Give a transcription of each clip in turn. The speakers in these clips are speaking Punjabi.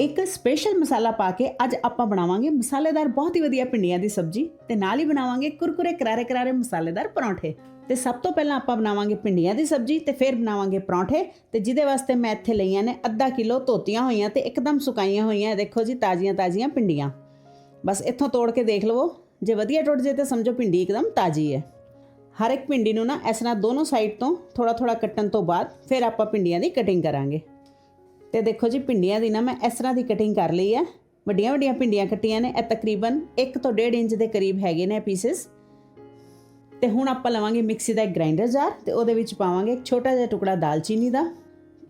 ਇੱਕ ਸਪੈਸ਼ਲ ਮਸਾਲਾ ਪਾ ਕੇ ਅੱਜ ਆਪਾਂ ਬਣਾਵਾਂਗੇ ਮਸਾਲੇਦਾਰ ਬਹੁਤ ਹੀ ਵਧੀਆ ਪਿੰਡੀਆਂ ਦੀ ਸਬਜ਼ੀ ਤੇ ਨਾਲ ਹੀ ਬਣਾਵਾਂਗੇ ਕੁਰਕੁਰੇ ਕਰਾਰੇ ਕਰਾਰੇ ਮਸਾਲੇਦਾਰ ਪਰੌਂਠੇ। ਤੇ ਸਭ ਤੋਂ ਪਹਿਲਾਂ ਆਪਾਂ ਬਣਾਵਾਂਗੇ ਪਿੰਡੀਆਂ ਦੀ ਸਬਜ਼ੀ ਤੇ ਫਿਰ ਬਣਾਵਾਂਗੇ ਪਰੌਂਠੇ। ਤੇ ਜਿਹਦੇ ਵਾਸਤੇ ਮੈਂ ਇੱਥੇ ਲਈਆਂ ਨੇ ਅੱਧਾ ਕਿਲੋ ਧੋਤੀਆਂ ਹੋਈਆਂ ਤੇ ਇੱਕਦਮ ਸੁਕਾਈਆਂ ਹੋਈਆਂ ਦੇਖੋ ਜੀ, ਤਾਜ਼ੀਆਂ ਤਾਜ਼ੀਆਂ ਪਿੰਡੀਆਂ ਬਸ ਇੱਥੋਂ ਤੋੜ ਕੇ ਦੇਖ ਲਵੋ, ਜੇ ਵਧੀਆ ਟੁੱਟ ਜੇ ਤਾਂ ਸਮਝੋ ਪਿੰਡੀ ਇੱਕਦਮ ਤਾਜ਼ੀ ਹੈ। ਹਰ ਇੱਕ ਪਿੰਡੀ ਨੂੰ ਨਾ ਇਸ ਤਰ੍ਹਾਂ ਦੋਨੋਂ ਸਾਈਡ ਤੋਂ ਥੋੜਾ ਥੋੜਾ ਕੱਟਣ ਤੋਂ ਬਾਅਦ ਫਿਰ ਆਪਾਂ ਪਿੰਡੀਆਂ ਦੀ ਕਟਿੰਗ ਕਰਾਂਗੇ। ਤੇ ਦੇਖੋ ਜੀ, ਭਿੰਡੀਆਂ ਦੀ ਨਾ ਮੈਂ ਇਸ ਤਰ੍ਹਾਂ ਦੀ ਕਟਿੰਗ ਕਰ ਲਈ ਹੈ। ਵੱਡੀਆਂ ਵੱਡੀਆਂ ਭਿੰਡੀਆਂ ਕੱਟੀਆਂ ਨੇ, ਇਹ ਤਕਰੀਬਨ 1 ਤੋਂ 1.5 ਇੰਚ ਦੇ ਕਰੀਬ ਹੈਗੇ ਨੇ ਪੀਸਸ ਤੇ ਹੁਣ ਆਪਾਂ ਲਵਾਂਗੇ ਮਿਕਸੀ ਦਾ ਇੱਕ ਗ੍ਰਾਈਂਡਰ ਜਾਰ ਤੇ ਉਹਦੇ ਵਿੱਚ ਪਾਵਾਂਗੇ ਇੱਕ ਛੋਟਾ ਜਿਹਾ ਟੁਕੜਾ ਦਾਲਚੀਨੀ ਦਾ।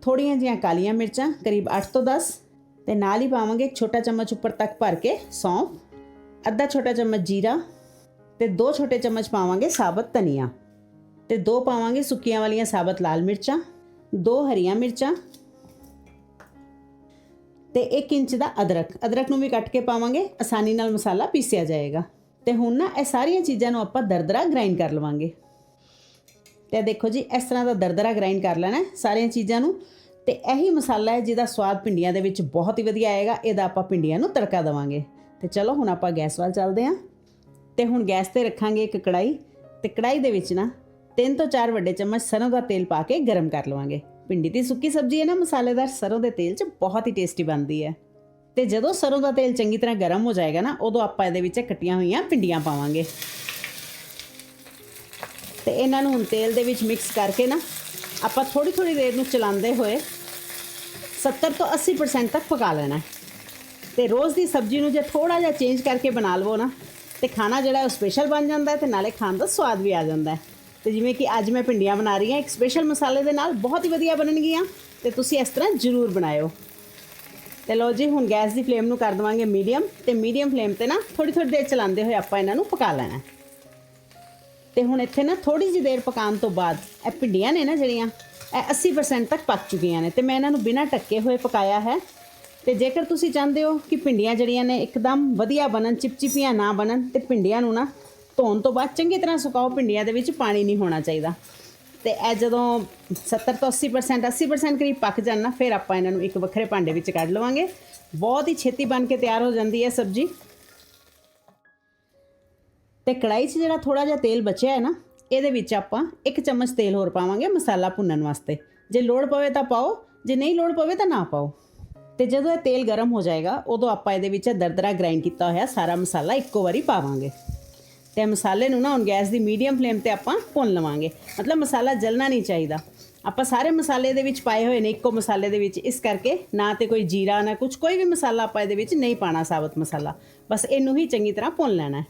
ਥੋੜੀਆਂ ਜਿਹੀਆਂ ਕਾਲੀਆਂ ਮਿਰਚਾਂ, ਕਰੀਬ 8 ਤੋਂ 10 ਤੇ ਨਾਲ ਹੀ ਪਾਵਾਂਗੇ ਇੱਕ ਛੋਟਾ ਚਮਚ ਉੱਪਰ ਤੱਕ ਭਰ ਕੇ ਸੌਂਫ, ਅੱਧਾ ਛੋਟਾ ਚਮਚ ਜੀਰਾ ਤੇ ਦੋ ਛੋਟੇ ਚਮਚ ਪਾਵਾਂਗੇ ਸਾਬਤ ਧਨੀਆ। ਤੇ ਦੋ ਪਾਵਾਂਗੇ ਸੁੱਕੀਆਂ ਵਾਲੀਆਂ ਸਾਬਤ ਲਾਲ ਮਿਰਚਾਂ, ਦੋ ਹਰੀਆਂ ਮਿਰਚਾਂ ਤੇ 1 ਇੰਚ ਦਾ ਅਦਰਕ। ਅਦਰਕ ਨੂੰ ਵੀ ਕੱਟ ਕੇ ਪਾਵਾਂਗੇ। ਆਸਾਨੀ ਨਾਲ ਮਸਾਲਾ ਪੀਸਿਆ ਜਾਏਗਾ। ਤੇ ਹੁਣ ਨਾ ਇਹ ਸਾਰੀਆਂ ਚੀਜ਼ਾਂ ਨੂੰ ਆਪਾਂ ਦਰਦਰਾ ਗ੍ਰਾਈਂਡ ਕਰ ਲਵਾਂਗੇ। ਤੇ ਦੇਖੋ ਜੀ, ਇਸ ਤਰ੍ਹਾਂ ਦਾ ਦਰਦਰਾ ਗ੍ਰਾਈਂਡ ਕਰ ਲੈਣਾ ਸਾਰੀਆਂ ਚੀਜ਼ਾਂ ਨੂੰ। ਤੇ ਇਹੀ ਮਸਾਲਾ ਹੈ ਜਿਹਦਾ ਸਵਾਦ ਪਿੰਡੀਆਂ ਦੇ ਵਿੱਚ ਬਹੁਤ ਹੀ ਵਧੀਆ ਆਏਗਾ। ਇਹਦਾ ਆਪਾਂ ਪਿੰਡੀਆਂ ਨੂੰ ਤੜਕਾ ਦੇਵਾਂਗੇ। ਤੇ ਚਲੋ, ਹੁਣ ਆਪਾਂ ਗੈਸ ਵੱਲ ਚੱਲਦੇ ਹਾਂ। ਤੇ ਹੁਣ ਗੈਸ ਤੇ ਰੱਖਾਂਗੇ ਇੱਕ ਕੜਾਈ ਤੇ ਕੜਾਈ ਦੇ ਵਿੱਚ ਨਾ 3 ਤੋਂ 4 ਵੱਡੇ ਚਮਚ ਸਰੋਂ ਦਾ ਤੇਲ ਪਾ ਕੇ ਗਰਮ ਕਰ ਲਵਾਂਗੇ। ਭਿੰਡੀ ਦੀ ਸੁੱਕੀ ਸਬਜ਼ੀ ਹੈ ਨਾ, ਮਸਾਲੇਦਾਰ ਸਰੋਂ ਦੇ ਤੇਲ 'ਚ ਬਹੁਤ ਹੀ ਟੇਸਟੀ ਬਣਦੀ ਹੈ। ਤੇ ਜਦੋਂ ਸਰੋਂ ਦਾ ਤੇਲ ਚੰਗੀ ਤਰ੍ਹਾਂ ਗਰਮ ਹੋ ਜਾਏਗਾ ਨਾ, ਉਦੋਂ ਆਪਾਂ ਇਹਦੇ ਵਿੱਚ ਕੱਟੀਆਂ ਹੋਈਆਂ ਭਿੰਡੀਆਂ ਪਾਵਾਂਗੇ। ਤੇ ਇਹਨਾਂ ਨੂੰ ਹੁਣ ਤੇਲ ਦੇ ਵਿੱਚ ਮਿਕਸ ਕਰਕੇ ਨਾ, ਆਪਾਂ ਥੋੜੀ ਥੋੜੀ ਦੇਰ ਨੂੰ ਚਲਾਉਂਦੇ ਹੋਏ 70 ਤੋਂ 80% ਤੱਕ ਪਕਾ ਲੈਣਾ ਹੈ। ਤੇ ਰੋਜ਼ ਦੀ ਸਬਜ਼ੀ ਨੂੰ ਜੇ ਥੋੜਾ ਜਿਹਾ ਚੇਂਜ ਕਰਕੇ ਬਣਾ ਲਵੋ ਨਾ, ਤੇ ਖਾਣਾ ਜਿਹੜਾ ਉਹ ਸਪੈਸ਼ਲ ਬਣ ਜਾਂਦਾ ਹੈ ਤੇ ਨਾਲੇ ਖਾਣ ਦਾ ਸਵਾਦ ਵੀ ਆ ਜਾਂਦਾ ਹੈ। ਤੇ ਜਿਵੇਂ ਕਿ ਅੱਜ ਮੈਂ ਭਿੰਡੀਆਂ ਬਣਾ ਰਹੀ ਹਾਂ, ਇੱਕ ਸਪੈਸ਼ਲ ਮਸਾਲੇ ਦੇ ਨਾਲ ਬਹੁਤ ਹੀ ਵਧੀਆ ਬਣਨਗੀਆਂ, ਤੇ ਤੁਸੀਂ ਇਸ ਤਰ੍ਹਾਂ ਜ਼ਰੂਰ ਬਣਾਇਓ ਤੇ ਲਓ ਜੀ, ਹੁਣ ਗੈਸ ਦੀ ਫਲੇਮ ਨੂੰ ਕਰ ਦਵਾਂਗੇ ਮੀਡੀਅਮ, ਤੇ ਮੀਡੀਅਮ ਫਲੇਮ ਤੇ ਨਾ ਥੋੜੀ ਥੋੜੀ ਦੇਰ ਚਲਾਉਂਦੇ ਹੋਏ ਆਪਾਂ ਇਹਨਾਂ ਨੂੰ ਪਕਾ ਲੈਣਾ ਹੈ। ਤੇ ਹੁਣ ਇੱਥੇ ਨਾ ਥੋੜੀ ਜਿਹੀ ਦੇਰ ਪਕਾਉਣ ਤੋਂ ਬਾਅਦ ਇਹ ਭਿੰਡੀਆਂ ਨੇ ਨਾ ਜਿਹੜੀਆਂ, ਇਹ 80% ਤੱਕ ਪੱਕ ਚੁੱਕੀਆਂ ਨੇ ਤੇ ਮੈਂ ਇਹਨਾਂ ਨੂੰ ਬਿਨਾਂ ਟੱਕੇ ਹੋਏ ਪਕਾਇਆ ਹੈ ਤੇ ਜੇਕਰ ਤੁਸੀਂ ਚਾਹੁੰਦੇ ਹੋ ਕਿ ਭਿੰਡੀਆਂ ਜਿਹੜੀਆਂ ਨੇ ਇੱਕਦਮ ਵਧੀਆ ਬਣਨ, ਚਿਪਚਿਪੀਆਂ ਨਾ ਬਣਨ, ਤੇ ਭਿੰਡੀਆਂ ਨੂੰ ਨਾ ਧੋਣ ਤੋਂ ਬਾਅਦ ਚੰਗੀ ਤਰ੍ਹਾਂ ਸੁਕਾਓ, ਭਿੰਡੀਆਂ ਦੇ ਵਿੱਚ ਪਾਣੀ ਨਹੀਂ ਹੋਣਾ ਚਾਹੀਦਾ। ਤੇ ਇਹ ਜਦੋਂ 70 ਤੋਂ 80% 80% ਕਰੀਬ ਪੱਕ ਜਾਣ ਨਾ, ਫਿਰ ਆਪਾਂ ਇਹਨਾਂ ਨੂੰ ਇੱਕ ਵੱਖਰੇ ਭਾਂਡੇ ਵਿੱਚ ਕੱਢ ਲਵਾਂਗੇ। ਬਹੁਤ ਹੀ ਛੇਤੀ ਬਣ ਕੇ ਤਿਆਰ ਹੋ ਜਾਂਦੀ ਹੈ ਸਬਜ਼ੀ। ਤੇ ਕੜਾਈ 'ਚ ਜਿਹੜਾ ਥੋੜਾ ਜਿਹਾ ਤੇਲ ਬਚਿਆ ਹੈ ਨਾ, ਇਹਦੇ ਵਿੱਚ ਆਪਾਂ ਇੱਕ ਚਮਚ ਤੇਲ ਹੋਰ ਪਾਵਾਂਗੇ ਮਸਾਲਾ ਭੁੰਨਣ ਵਾਸਤੇ। ਜੇ ਲੋੜ ਪਵੇ ਤਾਂ ਪਾਓ, ਜੇ ਨਹੀਂ ਲੋੜ ਪਵੇ ਤਾਂ ਨਾ ਪਾਓ। ਤੇ ਜਦੋਂ ਇਹ ਤੇਲ ਗਰਮ ਹੋ ਜਾਏਗਾ, ਉਦੋਂ ਆਪਾਂ ਇਹਦੇ ਵਿੱਚ ਦਰਦਰਾ ਗ੍ਰਾਈਂਡ ਕੀਤਾ ਹੋਇਆ ਸਾਰਾ ਮਸਾਲਾ ਇੱਕੋ ਵਾਰੀ ਪਾਵਾਂਗੇ। ਤੇ ਮਸਾਲੇ ਨੂੰ ਨਾ ਹੁਣ ਗੈਸ ਦੀ ਮੀਡੀਅਮ ਫਲੇਮ ਤੇ ਆਪਾਂ ਭੁੰਨ ਲਵਾਂਗੇ। ਮਤਲਬ ਮਸਾਲਾ ਜਲਣਾ ਨਹੀਂ ਚਾਹੀਦਾ। ਆਪਾਂ ਸਾਰੇ ਮਸਾਲੇ ਦੇ ਵਿੱਚ ਪਾਏ ਹੋਏ ਨੇ, ਇੱਕੋ ਮਸਾਲੇ ਦੇ ਵਿੱਚ। ਇਸ ਕਰਕੇ ਨਾ ਤੇ ਕੋਈ ਜੀਰਾ ਨਾ ਕੁਝ ਕੋਈ ਵੀ ਮਸਾਲਾ ਆਪਾਂ ਇਹਦੇ ਵਿੱਚ ਨਹੀਂ ਪਾਣਾ ਸਾਬਤ ਮਸਾਲਾ। ਬਸ ਇਹਨੂੰ ਹੀ ਚੰਗੀ ਤਰ੍ਹਾਂ ਭੁੰਨ ਲੈਣਾ ਹੈ।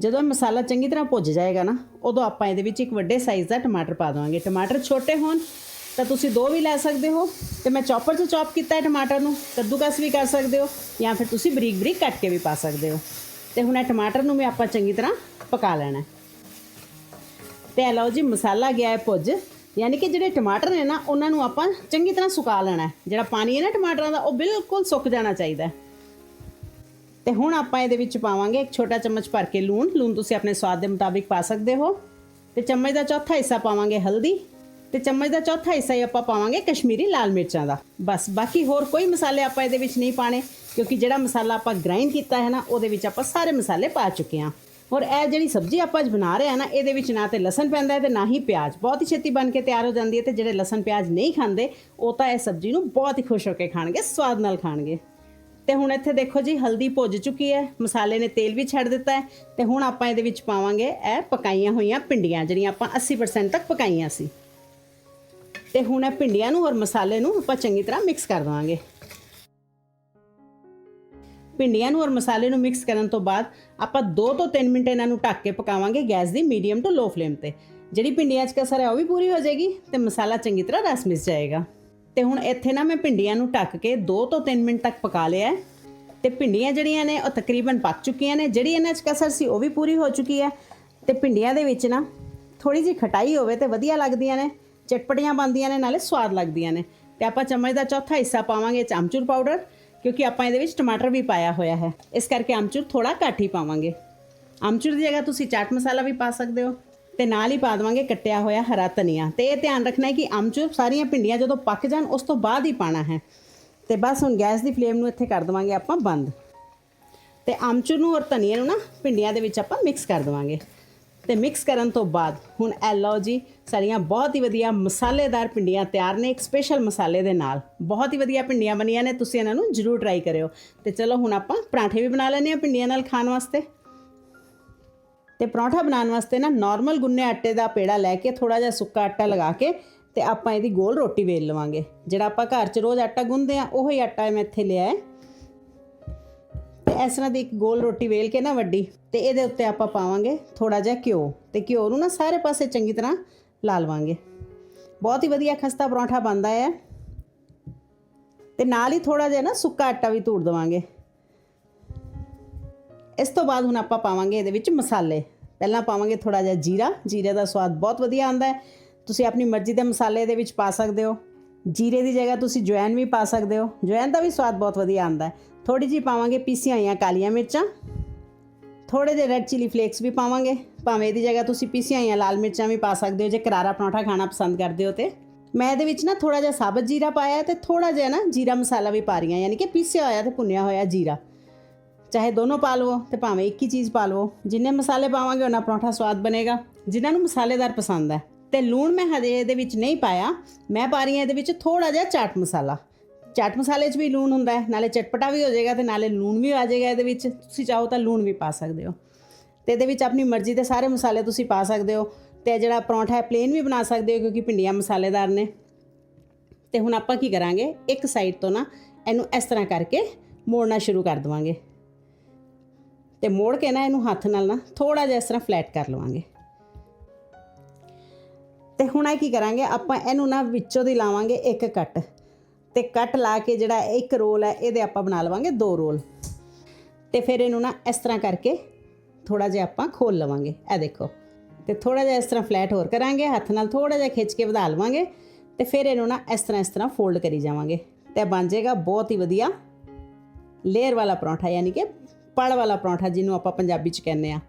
ਜਦੋਂ ਇਹ ਮਸਾਲਾ ਚੰਗੀ ਤਰ੍ਹਾਂ ਭੁੱਜ ਜਾਏਗਾ ਨਾ, ਉਦੋਂ ਆਪਾਂ ਇਹਦੇ ਵਿੱਚ ਇੱਕ ਵੱਡੇ ਸਾਈਜ਼ ਦਾ ਟਮਾਟਰ ਪਾ ਦੇਵਾਂਗੇ। ਟਮਾਟਰ ਛੋਟੇ ਹੋਣ, ਤਾਂ ਤੁਸੀਂ ਦੋ ਵੀ ਲੈ ਸਕਦੇ ਹੋ। ਤੇ ਮੈਂ ਚੌਪਰ 'ਚ ਚੌਪ ਕੀਤਾ ਹੈ ਟਮਾਟਰ ਨੂੰ, ਕੱਦੂਕਸ ਵੀ ਕਰ ਸਕਦੇ ਹੋ, ਜਾਂ ਫਿਰ ਤੁਸੀਂ ਬਰੀਕ ਬਰੀਕ ਕੱਟ ਕੇ ਵੀ ਪਾ ਸਕਦੇ ਹੋ। ਤੇ ਹੁਣ ਇਹ ਟਮਾਟਰ ਨੂੰ ਵੀ ਆਪਾਂ ਚੰਗੀ ਤਰ੍ਹਾਂ ਪਕਾ ਲੈਣਾ ਤੇ ਇਹ ਲਓ ਜੀ, ਮਸਾਲਾ ਗਿਆ ਹੈ ਭੁੱਜ। ਯਾਨੀ ਕਿ ਜਿਹੜੇ ਟਮਾਟਰ ਨੇ ਨਾ, ਉਹਨਾਂ ਨੂੰ ਆਪਾਂ ਚੰਗੀ ਤਰ੍ਹਾਂ ਸੁਕਾ ਲੈਣਾ ਜਿਹੜਾ ਪਾਣੀ ਹੈ ਨਾ ਟਮਾਟਰਾਂ ਦਾ, ਉਹ ਬਿਲਕੁਲ ਸੁੱਕ ਜਾਣਾ ਚਾਹੀਦਾ ਹੈ। ਤੇ ਹੁਣ ਆਪਾਂ ਇਹਦੇ ਵਿੱਚ ਪਾਵਾਂਗੇ ਇੱਕ ਛੋਟਾ ਚਮਚ ਭਰ ਕੇ ਲੂਣ। ਲੂਣ ਤੁਸੀਂ ਆਪਣੇ ਸਵਾਦ ਦੇ ਮੁਤਾਬਿਕ ਪਾ ਸਕਦੇ ਹੋ। ਤੇ ਚਮਚ ਦਾ ਚੌਥਾ ਹਿੱਸਾ ਪਾਵਾਂਗੇ ਹਲਦੀ। ਤੇ ਚਮਚ ਦਾ ਚੌਥਾ ਹਿੱਸਾ ਹੀ ਆਪਾਂ ਪਾਵਾਂਗੇ ਕਸ਼ਮੀਰੀ ਲਾਲ ਮਿਰਚਾਂ ਦਾ। ਬਸ, ਬਾਕੀ ਹੋਰ ਕੋਈ ਮਸਾਲੇ ਆਪਾਂ ਇਹਦੇ ਵਿੱਚ ਨਹੀਂ ਪਾਣੇ। ਕਿਉਂਕਿ ਜਿਹੜਾ ਮਸਾਲਾ ਆਪਾਂ ਗ੍ਰਾਈਂਡ ਕੀਤਾ ਹੈ ਨਾ, ਉਹਦੇ ਵਿੱਚ ਆਪਾਂ ਸਾਰੇ ਮਸਾਲੇ ਪਾ ਚੁੱਕੇ ਹਾਂ। ਔਰ ਇਹ ਜਿਹੜੀ ਸਬਜ਼ੀ ਆਪਾਂ ਅੱਜ ਬਣਾ ਰਹੇ ਹਾਂ ਨਾ, ਇਹਦੇ ਵਿੱਚ ਨਾ ਤੇ ਲਸਣ ਪੈਂਦਾ ਹੈ ਤੇ ਨਾ ਹੀ ਪਿਆਜ਼। ਬਹੁਤ ਹੀ ਛੇਤੀ ਬਣ ਕੇ ਤਿਆਰ ਹੋ ਜਾਂਦੀ ਹੈ ਤੇ ਜਿਹੜੇ ਲਸਣ ਪਿਆਜ਼ ਨਹੀਂ ਖਾਂਦੇ, ਉਹ ਤਾਂ ਇਹ ਸਬਜ਼ੀ ਨੂੰ ਬਹੁਤ ਹੀ ਖੁਸ਼ ਹੋ ਕੇ ਖਾਣਗੇ, ਸਵਾਦ ਨਾਲ ਖਾਣਗੇ। ਤੇ ਹੁਣ ਇੱਥੇ ਦੇਖੋ ਜੀ, ਹਲਦੀ ਭੁੱਜ ਚੁੱਕੀ ਹੈ, ਮਸਾਲੇ ਨੇ ਤੇਲ ਵੀ ਛੱਡ ਦਿੱਤਾ ਹੈ ਤੇ ਹੁਣ ਆਪਾਂ ਇਹਦੇ ਵਿੱਚ ਪਾਵਾਂਗੇ ਇਹ ਪਕਾਈਆਂ ਹੋਈਆਂ ਪਿੰਡੀਆਂ ਜਿਹੜੀਆਂ ਆਪਾਂ 80% ਤੱਕ ਪਕਾਈਆਂ ਸੀ। ਤੇ ਹੁਣ ਇਹ ਪਿੰਡੀਆਂ ਨੂੰ ਔਰ ਮਸਾਲੇ ਨੂੰ ਆਪਾਂ ਚੰਗੀ ਤਰ੍ਹਾਂ ਮਿਕਸ ਕਰ ਦਵਾਂਗੇ। ਭਿੰਡੀਆਂ ਨੂੰ ਔਰ ਮਸਾਲੇ ਨੂੰ ਮਿਕਸ ਕਰਨ ਤੋਂ ਬਾਅਦ ਆਪਾਂ 2 ਤੋਂ 3 ਮਿੰਟ ਇਹਨਾਂ ਨੂੰ ਢੱਕ ਕੇ ਪਕਾਵਾਂਗੇ ਗੈਸ ਦੀ ਮੀਡੀਅਮ ਟੂ ਲੋ ਫਲੇਮ ਤੇ। ਜਿਹੜੀ ਭਿੰਡੀਆਂ 'ਚ ਕਸਰ ਹੈ ਉਹ ਵੀ ਪੂਰੀ ਹੋ ਜਾਏਗੀ ਤੇ ਮਸਾਲਾ ਚੰਗੀ ਤਰ੍ਹਾਂ ਰਸ ਮਿਸ ਜਾਏਗਾ। ਤੇ ਹੁਣ ਇੱਥੇ ਨਾ ਮੈਂ ਭਿੰਡੀਆਂ ਨੂੰ ਢੱਕ ਕੇ 2 ਤੋਂ 3 ਮਿੰਟ ਤੱਕ ਪਕਾ ਲਿਆ ਹੈ। ਤੇ ਪਿੰਡੀਆਂ ਜਿਹੜੀਆਂ ਨੇ, ਉਹ ਤਕਰੀਬਨ ਪੱਕ ਚੁੱਕੀਆਂ ਨੇ। ਜਿਹੜੀ ਇਹਨਾਂ 'ਚ ਕਸਰ ਸੀ, ਉਹ ਵੀ ਪੂਰੀ ਹੋ ਚੁੱਕੀ ਹੈ। ਤੇ ਭਿੰਡੀਆਂ ਦੇ ਵਿੱਚ ਨਾ ਥੋੜੀ ਜਿਹੀ ਖਟਾਈ ਹੋਵੇ ਤੇ ਵਧੀਆ ਲੱਗਦੀਆਂ ਨੇ, ਚਟਪਟੀਆਂ ਬਣਦੀਆਂ ਨੇ, ਨਾਲੇ ਸਵਾਦ ਲੱਗਦੀਆਂ ਨੇ। ਤੇ ਆਪਾਂ ਚਮਚ ਦਾ ਚੌਥਾ ਹਿੱਸਾ ਪਾਵਾਂਗੇ ਚਮਚੂਰ ਪਾਊਡਰ। ਕਿਉਂਕਿ ਆਪਾਂ ਇਹਦੇ ਵਿੱਚ ਟਮਾਟਰ ਵੀ ਪਾਇਆ ਹੋਇਆ ਹੈ। ਇਸ ਕਰਕੇ ਆਮਚੂਰ ਥੋੜਾ ਘੱਟ ਹੀ ਪਾਵਾਂਗੇ। ਆਮਚੂਰ ਦੀ ਜਗ੍ਹਾ ਤੁਸੀਂ ਚਾਟ ਮਸਾਲਾ ਵੀ ਪਾ ਸਕਦੇ ਹੋ ਤੇ ਨਾਲ ਹੀ ਪਾ ਦੇਵਾਂਗੇ ਕੱਟਿਆ ਹੋਇਆ ਹਰਾ ਧਨੀਆ। ਤੇ ਇਹ ਧਿਆਨ ਰੱਖਣਾ ਹੈ ਕਿ ਆਮਚੂਰ ਸਾਰੀਆਂ ਭਿੰਡੀਆਂ ਜਦੋਂ ਪੱਕ ਜਾਣ, ਉਸ ਤੋਂ ਬਾਅਦ ਹੀ ਪਾਣਾ ਹੈ। ਤੇ ਬਸ ਹੁਣ ਗੈਸ ਦੀ ਫਲੇਮ ਨੂੰ ਇੱਥੇ ਕਰ ਦਵਾਂਗੇ ਆਪਾਂ ਬੰਦ। ਤੇ ਆਮਚੂਰ ਨੂੰ ਔਰ ਧਨੀਏ ਨੂੰ ਨਾ ਭਿੰਡੀਆਂ ਦੇ ਵਿੱਚ ਆਪਾਂ ਮਿਕਸ ਕਰ ਦਵਾਂਗੇ। ਤੇ ਮਿਕਸ ਕਰਨ ਤੋਂ ਬਾਅਦ ਹੁਣ ਇਹ ਲਓ ਜੀ ਸਾਡੀਆਂ ਬਹੁਤ ਹੀ ਵਧੀਆ ਮਸਾਲੇਦਾਰ ਭਿੰਡੀਆਂ ਤਿਆਰ ਨੇ, ਇੱਕ ਸਪੈਸ਼ਲ ਮਸਾਲੇ ਦੇ ਨਾਲ। ਬਹੁਤ ਹੀ ਵਧੀਆ ਭਿੰਡੀਆਂ ਬਣੀਆਂ ਨੇ, ਤੁਸੀਂ ਇਹਨਾਂ ਨੂੰ ਜ਼ਰੂਰ ਟਰਾਈ ਕਰਿਓ। ਤੇ ਚਲੋ ਹੁਣ ਆਪਾਂ ਪਰਾਂਠੇ ਵੀ ਬਣਾ ਲੈਂਦੇ ਹਾਂ ਭਿੰਡੀਆਂ ਨਾਲ ਖਾਣ ਵਾਸਤੇ। ਤੇ ਪਰੌਂਠਾ ਬਣਾਉਣ ਵਾਸਤੇ ਨਾ ਨਾਰਮਲ ਗੁੰਨੇ ਆਟੇ ਦਾ ਪੇੜਾ ਲੈ ਕੇ ਥੋੜਾ ਜਿਹਾ ਸੁੱਕਾ ਆਟਾ ਲਗਾ ਕੇ ਤੇ ਆਪਾਂ ਇਹਦੀ ਗੋਲ ਰੋਟੀ ਵੇਲ ਲਵਾਂਗੇ। ਜਿਹੜਾ ਆਪਾਂ ਘਰ 'ਚ ਰੋਜ਼ ਆਟਾ ਗੁੰਨਦੇ ਆ ਉਹੀ ਆਟਾ ਮੈਂ ਇੱਥੇ ਲਿਆ ਹੈ। ਤੇ ਇਸ ਤਰ੍ਹਾਂ ਦੀ ਇੱਕ ਗੋਲ ਰੋਟੀ ਵੇਲ ਕੇ ਨਾ ਵੱਡੀ, ਤੇ ਇਹਦੇ ਉੱਤੇ ਆਪਾਂ ਪਾਵਾਂਗੇ ਥੋੜਾ ਜਿਹਾ ਘਿਓ। ਤੇ ਘਿਓ ਨੂੰ ਨਾ ਸਾਰੇ ਪਾਸੇ ਚੰਗੀ ਤਰ੍ਹਾਂ ਲਾ ਲਵਾਂਗੇ। ਬਹੁਤ ਹੀ ਵਧੀਆ ਖਸਤਾ ਪਰੌਂਠਾ ਬਣਦਾ ਹੈ ਤੇ ਨਾਲ ਹੀ ਥੋੜਾ ਜਿਹਾ ਨਾ ਸੁੱਕਾ ਆਟਾ ਵੀ ਧੂੜ ਦਵਾਂਗੇ। ਇਸ ਤੋਂ ਬਾਅਦ ਹੁਣ ਆਪਾਂ ਪਾਵਾਂਗੇ ਇਹਦੇ ਵਿੱਚ ਮਸਾਲੇ। ਪਹਿਲਾਂ ਪਾਵਾਂਗੇ ਥੋੜਾ ਜਿਹਾ ਜੀਰਾ। ਜੀਰੇ ਦਾ ਸਵਾਦ ਬਹੁਤ ਵਧੀਆ ਆਉਂਦਾ ਹੈ। ਤੁਸੀਂ ਆਪਣੀ ਮਰਜ਼ੀ ਦੇ ਮਸਾਲੇ ਇਹਦੇ ਵਿੱਚ ਪਾ ਸਕਦੇ ਹੋ। ਜੀਰੇ ਦੀ ਜਗ੍ਹਾ ਤੁਸੀਂ ਜਵੈਨ ਵੀ ਪਾ ਸਕਦੇ ਹੋ। ਜਵੈਨ ਦਾ ਵੀ ਸਵਾਦ ਬਹੁਤ ਵਧੀਆ ਆਉਂਦਾ ਹੈ। ਥੋੜੀ ਜਿਹੀ ਪਾਵਾਂਗੇ ਪੀਸੀਆਂ ਹੋਈਆਂ ਕਾਲੀਆਂ ਮਿਰਚਾਂ। ਥੋੜੇ ਜਿਹੇ ਰੈੱਡ ਚਿਲੀ ਫਲੇਕਸ ਵੀ ਪਾਵਾਂਗੇ। ਭਾਵੇਂ ਇਹਦੀ ਜਗ੍ਹਾ ਤੁਸੀਂ ਪੀਸੀਆਂ ਹੋਈਆਂ ਲਾਲ ਮਿਰਚਾਂ ਵੀ ਪਾ ਸਕਦੇ ਹੋ, ਜੇ ਕਰਾਰਾ ਪਰੌਂਠਾ ਖਾਣਾ ਪਸੰਦ ਕਰਦੇ ਹੋ ਤੇ। ਮੈਂ ਇਹਦੇ ਵਿੱਚ ਨਾ ਥੋੜਾ ਜਿਹਾ ਸਾਬਤ ਜੀਰਾ ਪਾਇਆ ਤੇ ਥੋੜਾ ਜਿਹਾ ਨਾ ਜੀਰਾ ਮਸਾਲਾ ਵੀ ਪਾ ਰਹੀ ਹਾਂ, ਯਾਨੀ ਕਿ ਪੀਸਿਆ ਹੋਇਆ ਤੇ ਭੁੰਨਿਆ ਹੋਇਆ ਜੀਰਾ। ਚਾਹੇ ਦੋਨੋਂ ਪਾ ਲਵੋ ਤੇ ਭਾਵੇਂ ਇੱਕ ਹੀ ਚੀਜ਼ ਪਾ ਲਵੋ। ਜਿੰਨੇ ਮਸਾਲੇ ਪਾਵਾਂਗੇ ਉਹਨਾਂ ਪਰੌਂਠਾ ਸਵਾਦ ਬਣੇਗਾ। ਜਿਨ੍ਹਾਂ ਨੂੰ ਮਸਾਲੇਦਾਰ ਪਸੰਦ ਹੈ। ਤੇ ਲੂਣ ਮੈਂ ਹਜੇ ਇਹਦੇ ਵਿੱਚ ਨਹੀਂ ਪਾਇਆ। ਮੈਂ ਪਾ ਰਹੀ ਹਾਂ ਇਹਦੇ ਵਿੱਚ ਥੋੜਾ ਜਿਹਾ ਚਾਟ ਮਸਾਲਾ। ਚਾਟ ਮਸਾਲੇ 'ਚ ਵੀ ਲੂਣ ਹੁੰਦਾ ਹੈ, ਨਾਲੇ ਚਟਪਟਾ ਵੀ ਹੋ ਜਾਏਗਾ ਤੇ ਨਾਲੇ ਲੂਣ ਵੀ ਆ ਜਾਏਗਾ ਇਹਦੇ ਵਿੱਚ। ਤੁਸੀਂ ਚਾਹੋ ਤਾਂ ਲੂਣ ਵੀ ਪਾ ਸਕਦੇ ਹੋ। ਤੇ ਇਹਦੇ ਵਿੱਚ ਆਪਣੀ ਮਰਜ਼ੀ ਦੇ ਸਾਰੇ ਮਸਾਲੇ ਤੁਸੀਂ ਪਾ ਸਕਦੇ ਹੋ। ਤੇ ਜਿਹੜਾ ਪਰੌਂਠਾ ਹੈ ਪਲੇਨ ਵੀ ਬਣਾ ਸਕਦੇ ਹੋ ਕਿਉਂਕਿ ਭਿੰਡੀਆਂ ਮਸਾਲੇਦਾਰ ਨੇ। ਤੇ ਹੁਣ ਆਪਾਂ ਕੀ ਕਰਾਂਗੇ, ਇੱਕ ਸਾਈਡ ਤੋਂ ਨਾ ਇਹਨੂੰ ਇਸ ਤਰ੍ਹਾਂ ਕਰਕੇ ਮੋੜਨਾ ਸ਼ੁਰੂ ਕਰ ਦਵਾਂਗੇ। ਤੇ ਮੋੜ ਕੇ ਨਾ ਇਹਨੂੰ ਹੱਥ ਨਾਲ ਨਾ ਥੋੜਾ ਜਿਹਾ ਇਸ ਤਰ੍ਹਾਂ ਫਲੈਟ ਕਰ ਲਵਾਂਗੇ। ਤੇ ਹੁਣ ਇਹ ਕੀ ਕਰਾਂਗੇ? ਆਪਾਂ ਇਹਨੂੰ ਨਾ ਵਿੱਚੋਂ ਦੀ ਲਾਵਾਂਗੇ ਇੱਕ ਕੱਟ ਤੇ ਕੱਟ ਲਾ ਕੇ ਜਿਹੜਾ ਇੱਕ ਰੋਲ ਹੈ, ਇਹਦੇ ਆਪਾਂ ਬਣਾ ਲਵਾਂਗੇ ਦੋ ਰੋਲ। ਤੇ ਫਿਰ ਇਹਨੂੰ ਨਾ ਇਸ ਤਰ੍ਹਾਂ ਕਰਕੇ ਥੋੜਾ ਜਿਹਾ ਆਪਾਂ ਖੋਲ ਲਵਾਂਗੇ। ਇਹ ਦੇਖੋ, ਤੇ ਥੋੜਾ ਜਿਹਾ ਇਸ ਤਰ੍ਹਾਂ ਫਲੈਟ ਹੋਰ ਕਰਾਂਗੇ, ਹੱਥ ਨਾਲ ਥੋੜਾ ਜਿਹਾ ਖਿੱਚ ਕੇ ਵਧਾ ਲਵਾਂਗੇ ਤੇ ਫਿਰ ਇਹਨੂੰ ਨਾ ਇਸ ਤਰ੍ਹਾਂ ਇਸ ਤਰ੍ਹਾਂ ਫੋਲਡ ਕਰੀ ਜਾਵਾਂਗੇ। ਤੇ ਇਹ ਬਣ ਜਾਏਗਾ ਬਹੁਤ ਹੀ ਵਧੀਆ ਲੇਅਰ ਵਾਲਾ ਪਰੌਂਠਾ, ਯਾਨੀ ਕਿ ਪੜ ਵਾਲਾ ਪਰੌਂਠਾ ਜਿਹਨੂੰ ਆਪਾਂ ਪੰਜਾਬੀ ਚ ਕਹਿੰਦੇ ਆ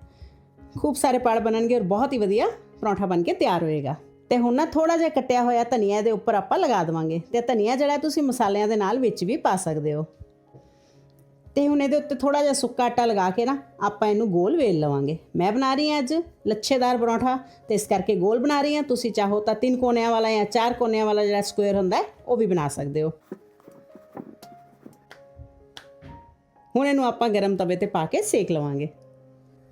ਖੂਬ ਸਾਰੇ ਪੜ ਬਣਨਗੇ ਔਰ ਬਹੁਤ ਹੀ ਵਧੀਆ ਪਰੌਂਠਾ ਬਣ ਕੇ ਤਿਆਰ ਹੋਏਗਾ। ਤੇ ਹੁਣ ਨਾ ਥੋੜਾ ਜਿਹਾ ਕੱਟਿਆ ਹੋਇਆ ਧਨੀਆ ਦੇ ਉੱਪਰ ਆਪਾਂ ਲਗਾ ਦੇਵਾਂਗੇ ਤੇ ਧਨੀਆ ਜਿਹੜਾ ਤੁਸੀਂ ਮਸਾਲਿਆਂ ਦੇ ਨਾਲ ਵਿੱਚ ਵੀ ਪਾ ਸਕਦੇ ਹੋ। ਤੇ ਹੁਣ ਇਹਦੇ ਉੱਤੇ ਥੋੜਾ ਜਿਹਾ ਸੁੱਕਾ ਆਟਾ ਲਗਾ ਕੇ ਨਾ ਆਪਾਂ ਇਹਨੂੰ ਗੋਲ ਵੇਲ ਲਵਾਂਗੇ। ਮੈਂ ਬਣਾ ਰਹੀ ਹਾਂ ਅੱਜ ਲੱਛੇਦਾਰ ਪਰੌਂਠਾ ਤੇ ਇਸ ਕਰਕੇ ਗੋਲ ਬਣਾ ਰਹੀ ਹਾਂ। ਤੁਸੀਂ ਚਾਹੋ ਤਾਂ ਤਿੰਨ ਕੋਨਿਆਂ ਵਾਲਾ ਜਾਂ ਚਾਰ ਕੋਨਿਆਂ ਵਾਲਾ ਜਿਹੜਾ ਸਕੁਅਰ ਹੁੰਦਾ ਹੈ, ਉਹ ਵੀ ਬਣਾ ਸਕਦੇ ਹੋ। ਹੁਣ ਇਹਨੂੰ ਆਪਾਂ ਗਰਮ ਤਵੇ ਤੇ ਪਾ ਕੇ ਸੇਕ ਲਵਾਂਗੇ।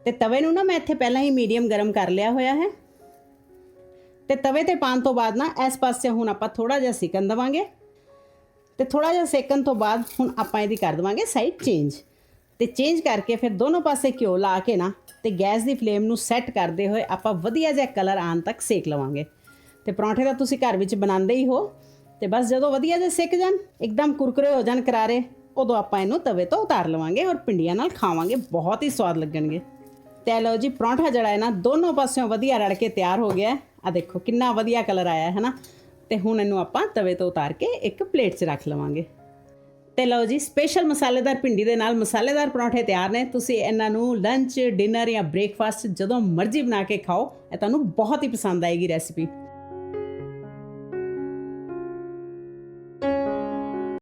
ਤੇ ਤਵੇ ਨੂੰ ਨਾ ਮੈਂ ਇੱਥੇ ਪਹਿਲਾਂ ਹੀ ਮੀਡੀਅਮ ਗਰਮ ਕਰ ਲਿਆ ਹੋਇਆ ਹੈ। ਤੇ ਤਵੇ ਤੇ ਪਾਣ ਤੋਂ ਬਾਅਦ ਨਾ ਇਸ ਪਾਸੇ ਹੁਣ ਆਪਾਂ ਥੋੜਾ ਜਿਹਾ ਸੇਕਣ ਦਵਾਂਗੇ। ਤੇ ਥੋੜਾ ਜਿਹਾ ਸੇਕਣ ਤੋਂ ਬਾਅਦ ਹੁਣ ਆਪਾਂ ਇਹਦੀ ਕਰ ਦਵਾਂਗੇ ਸਾਈਡ ਚੇਂਜ ਤੇ ਚੇਂਜ ਕਰਕੇ ਫਿਰ ਦੋਨੋਂ ਪਾਸੇ ਘਿਓ ਲਾ ਕੇ ਨਾ ਤੇ ਗੈਸ ਦੀ ਫਲੇਮ ਨੂੰ ਸੈੱਟ ਕਰਦੇ ਹੋਏ ਆਪਾਂ ਵਧੀਆ ਜਿਹਾ ਕਲਰ ਆਉਣ ਤੱਕ ਸੇਕ ਲਵਾਂਗੇ। ਤੇ ਪਰੌਂਠੇ ਤਾਂ ਤੁਸੀਂ ਘਰ ਵਿੱਚ ਬਣਾਉਂਦੇ ਹੀ ਹੋ। ਤੇ ਬਸ ਜਦੋਂ ਵਧੀਆ ਜਿਹਾ ਸਿੱਕ ਜਾਣ, ਇੱਕਦਮ ਕੁਰਕਰੇ ਹੋ ਜਾਣ ਕਰਾਰੇ, ਉਦੋਂ ਆਪਾਂ ਇਹਨੂੰ ਤਵੇ ਤੋਂ ਉਤਾਰ ਲਵਾਂਗੇ ਔਰ ਪਿੰਡੀਆਂ ਨਾਲ ਖਾਵਾਂਗੇ, ਬਹੁਤ ਹੀ ਸਵਾਦ ਲੱਗਣਗੇ। ਤੇ ਲਓ ਜੀ ਪਰੌਂਠਾ ਜਿਹੜਾ ਹੈ ਨਾ, ਦੋਨੋਂ ਪਾਸਿਓਂ ਵਧੀਆ ਰੜ ਕੇ ਤਿਆਰ ਹੋ ਗਿਆ ਆ ਦੇਖੋ, ਕਿੰਨਾ ਵਧੀਆ ਕਲਰ ਆਇਆ ਹੈ ਨਾ ਤੇ ਹੁਣ ਇਹਨੂੰ ਆਪਾਂ ਤਵੇ ਤੋਂ ਉਤਾਰ ਕੇ ਇੱਕ ਪਲੇਟ 'ਚ ਰੱਖ ਲਵਾਂਗੇ। ਤੇ ਲਓ ਜੀ ਸਪੈਸ਼ਲ ਮਸਾਲੇਦਾਰ ਭਿੰਡੀ ਦੇ ਨਾਲ ਮਸਾਲੇਦਾਰ ਪਰੌਂਠੇ ਤਿਆਰ ਨੇ। ਤੁਸੀਂ ਇਹਨਾਂ ਨੂੰ ਲੰਚ ਡਿਨਰ ਜਾਂ ਬ੍ਰੇਕਫਾਸਟ ਜਦੋਂ ਮਰਜ਼ੀ ਬਣਾ ਕੇ ਖਾਓ, ਇਹ ਤੁਹਾਨੂੰ ਬਹੁਤ ਹੀ ਪਸੰਦ ਆਏਗੀ ਰੈਸਿਪੀ